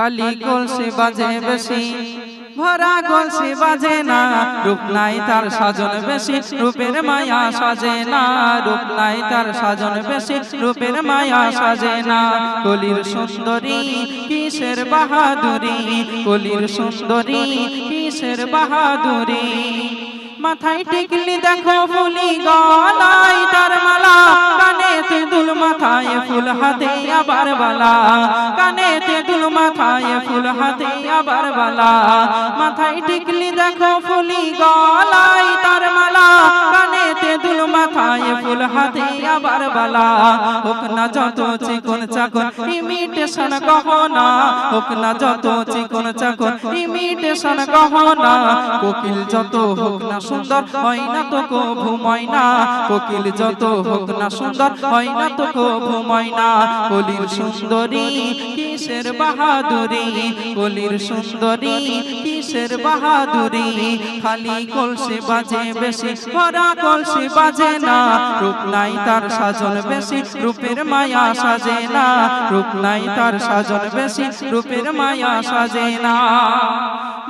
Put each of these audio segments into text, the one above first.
খালি কলসি বাজে বেশি ভরা কলসি বাজে না রূপ নাই তার সাজন বেশি রূপের মায়া সাজে না রূপ নাই তার সাজন বেশি রূপের মায়া সাজে না। কলির সুন্দরী কিসের বাহাদুরি? কলির সুন্দরী কিসের বাহাদুরি? মাথায় টিকলি দেখো ফুলি গলায় তার মালা। কানে তেঁদুল মাথায় ফুল হাতে আবার বালা। কানে তেঁদুল মাথায় ফুল হাতে আবার বালা। মাথায় টিকলি দেখো ফুলি গলায় তার মালা। কানে তেঁদুল মাথায় ফুল হাতে আবার বালা। হোক না যত চিকন চাকন ইমিটেশন গহনা। হোক না যত চিকন চাকন ইমিটেশন গহনা। কোকিল যত হোক না সুন্দর, হয় না তো কো ঘুমায় না কোকিল যত হোক না সুন্দর, হয় না তো কো ঘুমায় না কলির সুন্দরী কিসের বাহাদুরি? কলির সুন্দরী কিসের বাহাদুরি? খালি কলসে বাজে বেশি, ভরা কলসে বাজে না, রূপ নাই তার সাজন বেশি, রূপের মায়া সাজে না। রূপ নাই তার সাজন বেশি, রূপের মায়া সাজে না।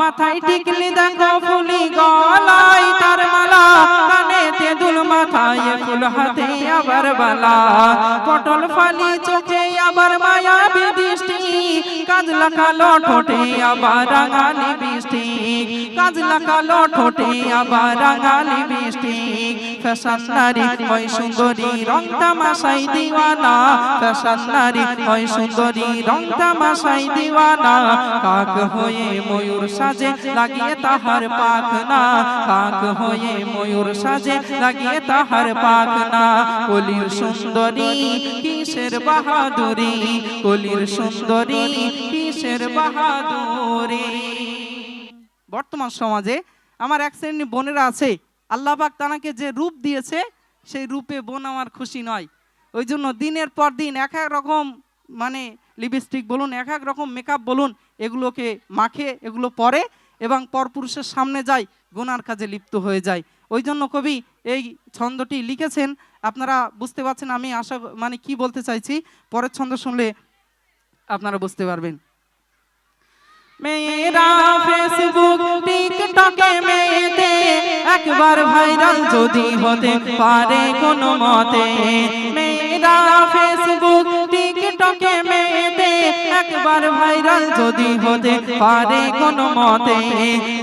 মাথায় টিকলি দেখো ফুলি গলায় তার মালা কানে তেঁদুল মাথায় ফুল হাতে আবার বালা। পটল ফালি চোখে আবার মায়া দৃষ্টি কাজলা কালো ঠোঁটে আবার রাঙালি বৃষ্টি, কাজলা কালো ঠোঁটে আবার রাঙালি বৃষ্টি। ফ্যাশন নারী ওই সুন্দরী, রং তামাশাই দিওয়ানা। ফ্যাশন নারী ওই সুন্দরী, রং তামাশাই দিওয়ানা। কাক হয়ে ময়ূর সাজে লাগিয়ে তাহার পাখ না কাক হয়ে ময়ূর সাজে লাগিয়ে তাহার পাখ না কলির সুন্দরী, কিসের বাহাদুরি? কলির সুন্দরী, কিসের বাহাদুরি? বর্তমান সমাজে আমার এক শ্রেণি বোনেরা আছে আল্লাহ পাক তানাকে যে রূপ দিয়েছে, সেই রূপে বোন আমার খুশি নয়। ওই জন্য দিনের পর দিন এক এক রকম মানে লিপস্টিক বলুন, এক এক রকম মেকআপ বলুন, এগুলোকে মাখে, এগুলো পরে এবং পরপুরুষের সামনে যায়, গোনার কাজে লিপ্ত হয়ে যায়। ওই জন্য কবি এই ছন্দটি লিখেছেন। আপনারা বুঝতে পারছেন, আমি আশা মানে কি বলতে চাইছি? পরের ছন্দ শুনলে আপনারা বুঝতে পারবেন। মেয়েরা ফেসবুক টিকটকে মেয়েতে একবার ভাইরাল যদি হতে পারে কোনো মতে মেয়েরা ফেসবুক টিকটকে মেয়েতে একবার ভাইরাল যদি হতে পারে কোনো মতে,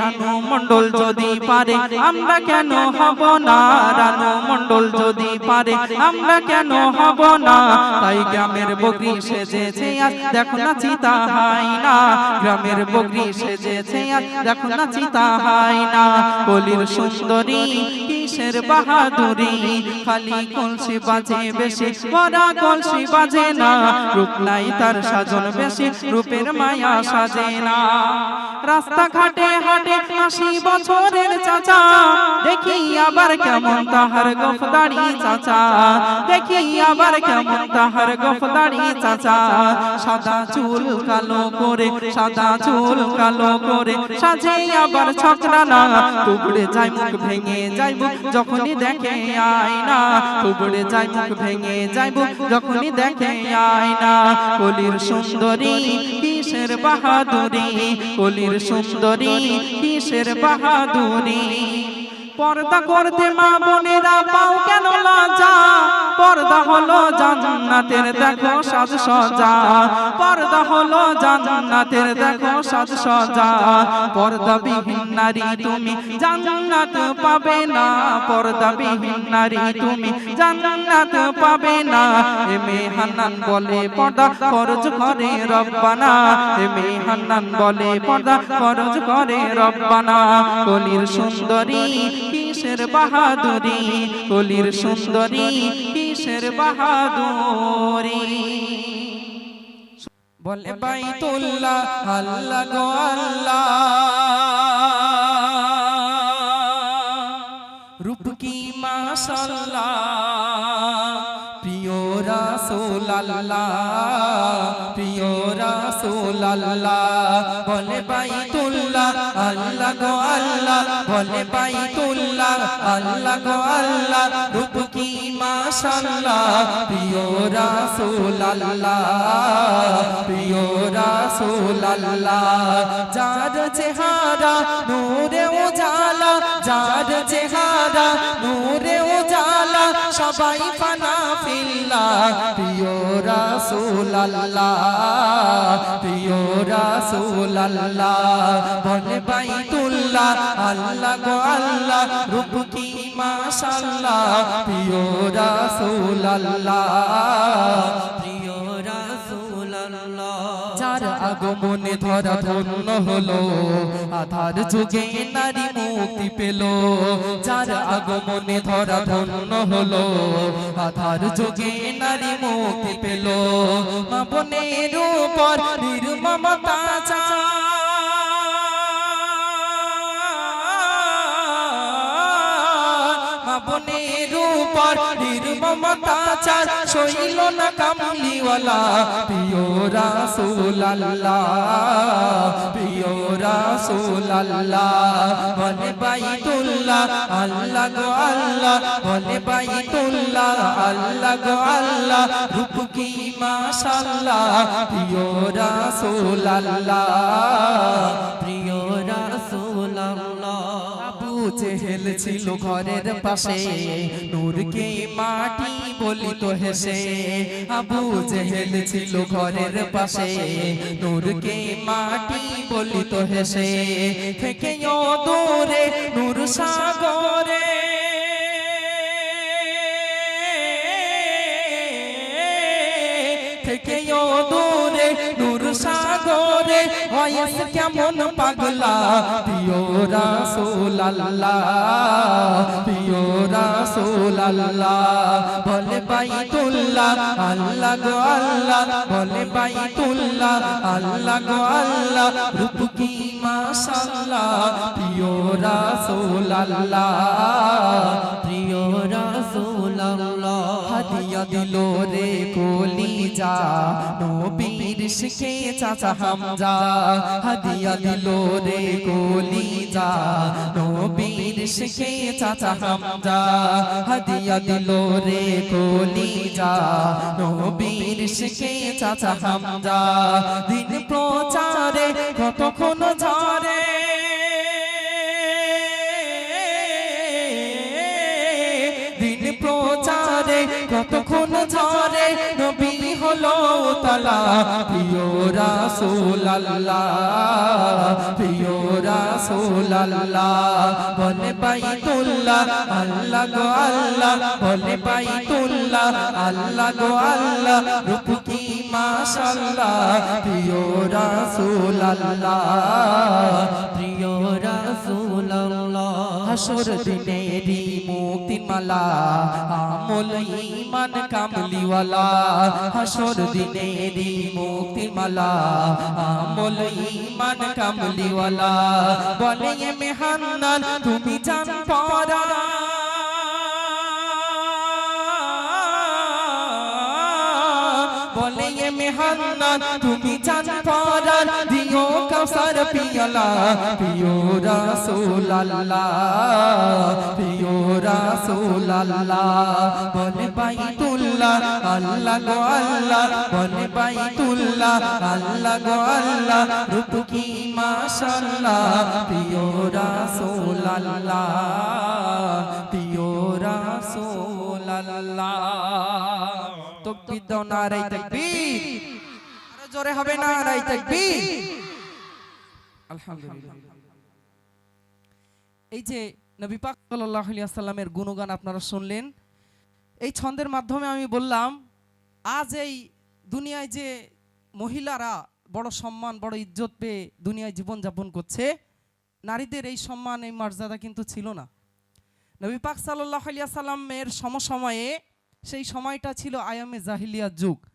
রানু মণ্ডল যদি পারে, আমরা কেন হব না? রানু মন্ডল যদি পারে, আমরা কেন হব না? তাই গ্রামের বকরি সেজেছে আর দেখো না চিতা হাই না গ্রামের বকরি সেজেছে আজ, দেখো না চিতা হাই না কলির সুন্দরী কিসের বাহাদুরি, খালি কলসি বাজে বেশি বড়া কলসি বাজে না। রূপ নাই তার সাজন বেশি, রূপের মায়া সাজে না। রাস্তাঘাটে হাটে আশি বছরের চাচা, দেখি আবার কেমন তাহার গফদারি চাচা। দেখি আবার কেমন তাহার গফদারি চাচা। সাদা চুল কালো করে, সাদা চুল কালো করে সাজে আবার ছকরা না টুকরে যায় মুখ ভেঙে যাইব যখনই দেখে আয়না টুকরে যায় মুখ ভেঙে যাইব যখনই দেখে আয়না কলির সুন্দরী কিসের বাহাদুরি কলির সুন্দরী কিসের বাহাদুরি। পর্দা করতে মা বোনেরা পাও কেন লজ্জা পর্দা হলো জান্নাতের দেখো সাজ সজা পর্দা হলো জান্নাতের, দেখো সাজ সজা। পর্দা বিহীন নারী তুমি জান্নাত পাবে না। পর্দা বিহীন নারী তুমি জান্নাত পাবে না। এমে হান্নান বলে পর্দা ফরজ করে রব্বানা। এমে হান্নান বলে পর্দা ফরজ করে রব্বানা। কলির সুন্দরী কিসের বাহাদুরি? কলির সুন্দরী কিসের বাহাদুরি? বলে বাইতুল্লাহ আল্লাহ গো আল্লাহ। রূপ কি মাশাল্লাহ প্রিয় রাস রাসূল আল্লাহ প্রিয় রাসূল আল্লাহ বলে বাইতুল্লাহ আল্লাহ গো আল্লাহ। বলে বাইতুল্লাহ আল্লাহ গো আল্লাহ। রূপ কি মাশাআল্লাহ প্রিয় রাসূল আল্লাহ প্রিয় রাসূল আল্লাহ যার চেহারা নূরে উজালা, যার চেহারা নূরে উজালা, সবাই ফানা ফিল্লা। প্রিয় রাসূল আল্লাহ প্রিয় রাসূল আল্লাহ বলে বাইতুল্লাহ, আল্লাহ গো আল্লাহ, রূপ কি মাশাআল্লাহ প্রিয় রাসূল যার আগমনে ধরা ধন্য হলো আধার যুগে নারী মুক্তি পেল। যার আগমনে ধরা ধন্য হলো আধার যুগে নারী মুক্তি পেল। মা বোনের উপর নির্মমতা মা নির্মমতা চার সইল না কামলিওয়ালা। প্রিয় রাসূল আল্লাহ প্রিয় রাসূল আল্লাহ বলে বাইতুল্লাহ, আল্লাহ গো আল্লাহ বলে বাইতুল্লাহ, আল্লাহ গো আল্লাহ, রূপ কি মাশাআল্লাহ, প্রিয় রাসূল প্রিয় রাসূল জেহেল ছিল ঘরের পাশে। নূরকে মাটি বলিত হেসে। আবু জেহেল ছিল ঘরের পাশে। নূরকে মাটি বলিত হেসে। থেকে দূরে নূর সাগরে বয়স কেমন পাগলা? প্রিয় রাসূল আল্লাহ প্রিয় রাসূল আল্লাহ বলে বাইতুল্লাহ আল্লাহ গো আল্লাহ বলে বাইতুল্লাহ আল্লাহ গো আল্লাহ রূপ কি মাশাআল্লাহ? প্রিয় রাসূল আল্লাহ প্রিয় রাসূল আল্লাহ হাদিয়া দিল রে কলিজা নবীর শিখে চাচা হামজা, হাদিয়া দিল রে কলিজা। নবীর শিখে চাচা হামজা, হাদিয়া দিল রে কলিজা। নবীর শিখে চাচা হামজা, দিন প্রচারে কতক্ষণ ঝরে। দিন প্রচারে কতক্ষণ ঝরে। তালা, প্রিয় রাসূল আল্লাহ প্রিয় রাসূল আল্লাহ বলে বাইতুল্লাহ, আল্লাহ গো আল্লাহ বলে বাইতুল্লাহ, আল্লাহ গো আল্লাহ, রূপ কি প্রিয় রাসূল আল্লাহ হাসর দিনেরি মুক্তি মালা আমল ইমান কামলিওয়ালা। হাসর দিনেরি মুক্তি মালা আমল ইমান কামলিওয়ালা। বলে মেহান্নান, তুমি জান পরা বলে এ মেহান্নান তুমি জান পরার দিও কাউসার পিয়ালা পিও রাসূল আল্লাহ পিও রাসূল আল্লাহ বলে বাইতুল্লাহ আল্লাহ গো আল্লাহ বলে বাইতুল্লাহ আল্লাহ গো আল্লাহ রূপ কি মাশাআল্লাহ পিও রাসূল আল্লাহ পিও রাসূল আল্লাহ এই যে নবী পাক গুণগান আপনারা শুনলেন, এই ছন্দের মাধ্যমে আমি বললাম, আজ এই দুনিয়ায় যে মহিলারা বড় সম্মান, বড় ইজ্জত পেয়ে দুনিয়ায় জীবনযাপন করছে, নারীদের এই সম্মান, এই মর্যাদা কিন্তু ছিল না। নবী পাক সাল্লাহ সাল্লামের সমসময়ে সেই সময়টা ছিল আয়ামে জাহিলিয়া যুগ।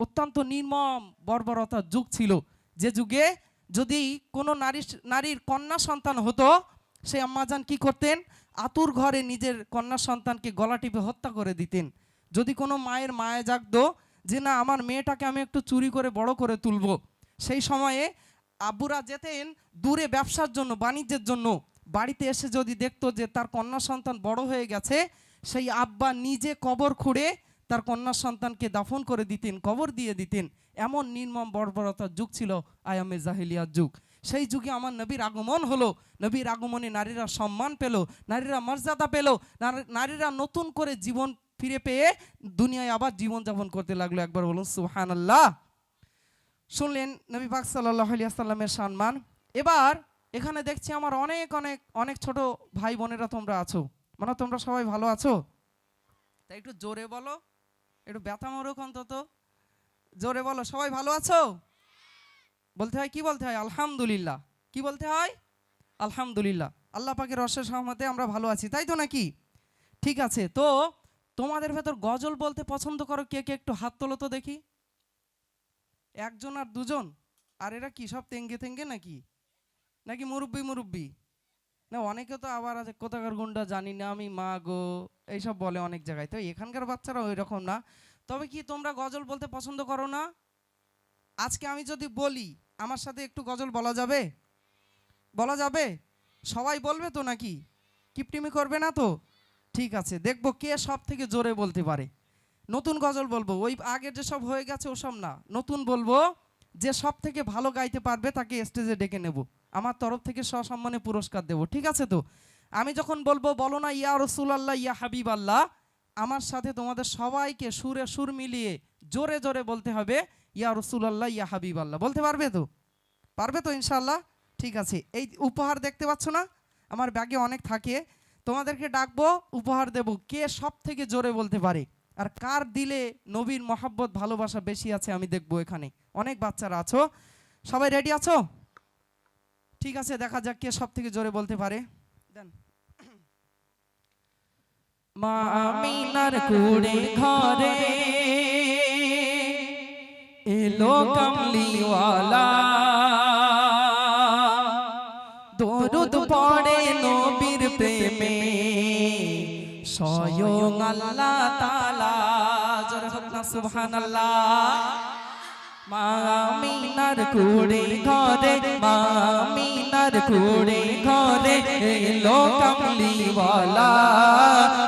অত্যন্ত নির্মম বর্বরতার যুগ ছিল। যে যুগে যদি কোনো নারী নারীর কন্যা সন্তান হতো, সেই আম্মাজান কি করতেন? আতুর ঘরে নিজের কন্যা সন্তানকে গলা টিপে হত্যা করে দিতেন। যদি কোনো মায়ের মায়া জাগতো যে, না, আমার মেয়েটাকে আমি একটু চুরি করে বড় করে তুলবো। সেই সময়ে আব্বুরা যেতেন দূরে ব্যবসার জন্য, বাণিজ্যের জন্য। বাড়িতে এসে যদি দেখতো যে, তার কন্যা সন্তান বড় হয়ে গেছে সেই আব্বা নিজে কবর খুঁড়ে তার কন্যা সন্তানকে দাফন করে দিতেন, কবর দিয়ে দিতেন। এমন নির্মম বর্বরতার যুগ ছিল আয়ামে জাহিলিয়ার যুগ। সেই যুগে আমার নবীর আগমন হলো, নবীর আগমনে নারীরা সম্মান পেল, নারীরা মর্যাদা পেল নারীরা নতুন করে জীবন ফিরে পেয়ে দুনিয়ায় আবার জীবনযাপন করতে লাগল। একবার বলুন সুহান আল্লাহ শুনলেন নবী পাক সাল্লাহ সম্মান। এবার এখানে দেখছি আমার অনেক অনেক অনেক ছোট ভাই বোনেরা তোমরা আছো। মানে তোমরা সবাই ভালো আছো? তাই একটু জোরে বলো। একটু ব্যথা মরুক অন্তত। জোরে বলো, সবাই ভালো আছো? বলতে হয়, কি বলতে হয়? আলহামদুলিল্লাহ। কি বলতে হয়? আলহামদুলিল্লাহ। আল্লাহ পাকের রসের সহমতে আমরা ভালো আছি, তাই তো নাকি? ঠিক আছে, তো তোমাদের ভেতর গজল বলতে পছন্দ করো, কে কে? একটু হাত তোলো তো দেখি। একজন আর দুজন? আর এরা কি, সব তেঙ্গে তেঙ্গে নাকি? নাকি মুরব্বি মুরব্বি না, অনেকে তো আবার আছে, কোথাকার গুন্ডা জানি না, আমি মা গো, এইসব বলে অনেক জায়গায়। তো এখানকার বাচ্চারা ওই রকম না। তবে কি তোমরা গজল বলতে পছন্দ করো না? আজকে আমি যদি বলি, আমার সাথে একটু গজল বলা যাবে? বলা যাবে? সবাই বলবে তো নাকি? কিপটিমি করবে না তো? ঠিক আছে, দেখব কে সব থেকে জোরে বলতে পারে। নতুন গজল বলব, ওই আগের যে সব হয়ে গেছে ওসব না। নতুন বলব, যে সব থেকে ভালো গাইতে পারবে তাকে স্টেজে ডেকে নেব। আমার তরফ থেকে সসম্মানে পুরস্কার দেব, ঠিক আছে তো? আমি যখন বলব, বলো না, ইয়া রসুল আল্লাহ ইয়া হাবিব আল্লাহ আমার সাথে তোমাদের সবাইকে সুরে সুর মিলিয়ে জোরে জোরে বলতে হবে, ইয়া রসুল আল্লাহ ইয়া হাবিব আল্লাহ বলতে পারবে তো? পারবে তো ইনশাল্লাহ ঠিক আছে, এই উপহার দেখতে পাচ্ছ না? আমার ব্যাগে অনেক থাকে। তোমাদেরকে ডাকবো, উপহার দেব, কে সব থেকে জোরে বলতে পারে? আর কার দিলে নবীর মহাব্বত, ভালোবাসা বেশি আছে আমি দেখব এখানে? অনেক বাচ্চারা আছো। সবাই রেডি আছো? ঠিক আছে, দেখা যাক কে সব থেকে জোরে বলতে পারে। দেন। মা আমিনার কুড়ে ঘরে এলো কামলিওয়ালা। দরুদ পড়ে নবীর প্রেমে, স্বয়ং আল্লাহ তালা জোরে সুবহানাল্লাহ। মামিনার কুড়ে ঘরে, মামিনার কুড়ে ঘরে এলো কামলিওয়ালা।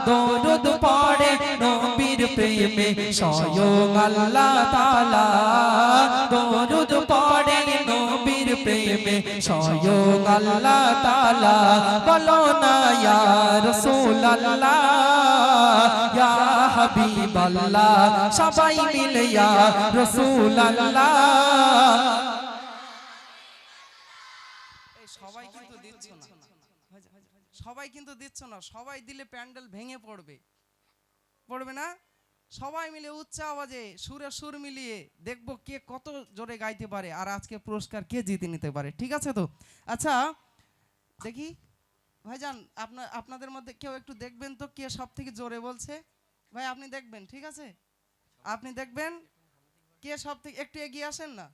দরুদ পড়ে নবীর প্রেমে, স্বয়ং আল্লাহ তালা দরুদ প্রেমে স্বয়ং আল্লাহ তালা বলো না, ইয়া রাসূলুল্লাহ, ইয়া হাবিবাল্লাহ, সবাই মিলে, ইয়া এই সবাই কিন্তু দিচ্ছ না। সবাই কিন্তু দিচ্ছ না। সবাই দিলে প্যান্ডেল ভেঙে পড়বে। পড়বে না? সবাই মিলে উচ্চ আওয়াজে সুরে সুর মিলিয়ে দেখব কে কত জোরে গাইতে পারে আর আজকে পুরস্কার কে জিতে নিতে পারে, ঠিক আছে তো? আচ্ছা দেখি, ভাইজান আপনার আপনাদের মধ্যে কেউ একটু দেখবেন তো কে সব থেকে জোরে বলছে? ভাই, আপনি দেখবেন, ঠিক আছে? আপনি দেখবেন কে সব থেকে একটু এগিয়ে আসেন না?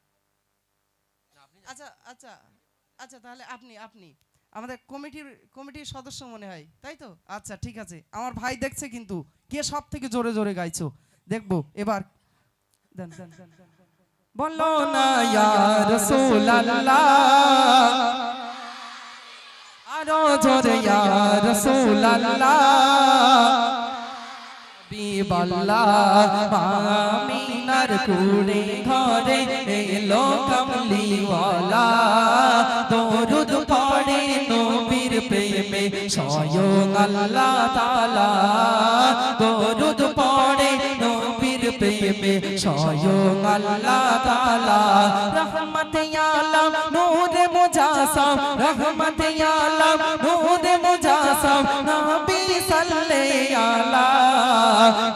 আচ্ছা আচ্ছা আচ্ছা তাহলে আপনি আপনি। আমাদের কমিটির কমিটির সদস্য মনে হয় তাই তো? আচ্ছা ঠিক আছে। আমার ভাই দেখছে কিন্তু কে সব থেকে জোরে জোরে গাইছো? দেখব এবার। দেন। বলো না ইয়া রাসূলুল্লাহ। আরও জোরে ইয়া রাসূলুল্লাহ। মামিনার কুড়ে ঘরে এলো কামলিওয়ালা। দরুদ প্রেমে স্বয়ং আল্লাহ তাআলা। দরুদ পড়ে নবীর প্রেমে স্বয়ং আল্লাহ তাআলা। রহমত আলম, নূর মুজাসম, রহমত আলম, নূর মুজাসম, নবী সাল্লে আলা।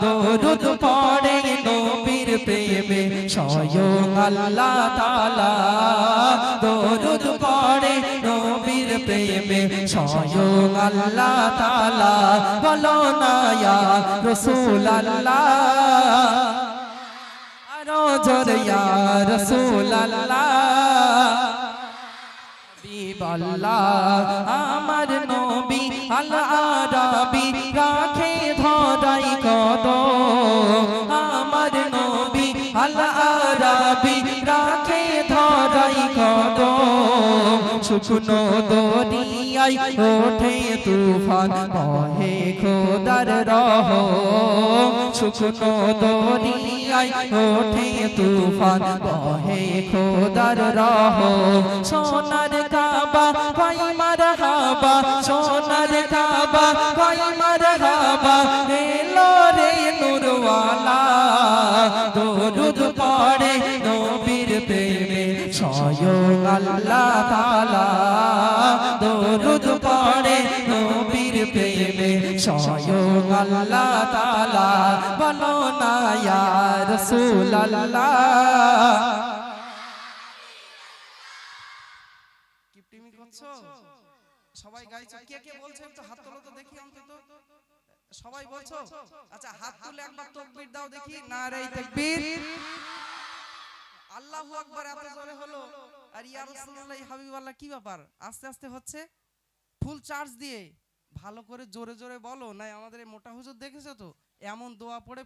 দরুদ পড়ে প্রেমে স্বয়ং আল্লাহ তাআলা দরুদ পড়ে নবীর প্রেমে স্বয়ং আল্লাহ তাআলা বলো না ইয়া রাসূলুল্লাহ। আরও জোরে হাবিবাল্লাহ, আমার নবী আল আরাবি রাখে শুকনো দরিয়ায় ওঠে তুফান, বহে খোদার রহ। শুকনো দরিয়ায় ওঠে তুফান, বহে খোদার রহ। সোনার কাবা, ভাই মার হাবা সোনার কাবা, ভাই মার হাবা এলো রে নুরওয়ালা। দরুদ পড়ে নবীর প্রেমে। স্বয়ং আল্লাহ তাআলা দরুদ পড়ে নবীর প্রেমে। স্বয়ং আল্লাহ তাআলা বলো না ইয়া করছ? সবাই গাইছো? কে কে বলছো একটু হাত তোলো তো দেখি অন্তত। সবাই বলছো? আচ্ছা হাত তুলে একবার তাকবীর দাও দেখি। না রে তাকবীর। আল্লাহু আকবার এত জোরে হলো। আর ইয়া রাসূলুল্লাহ হাবিবাল্লাহ, কি ব্যাপার? আস্তে আস্তে হচ্ছে? ফুল চার্জ দিয়ে। ভালো করে জোরে জোরে বলো। নাই আমাদের মোটা হুজুর দেখেছ তো? এমন দোয়া পড়ে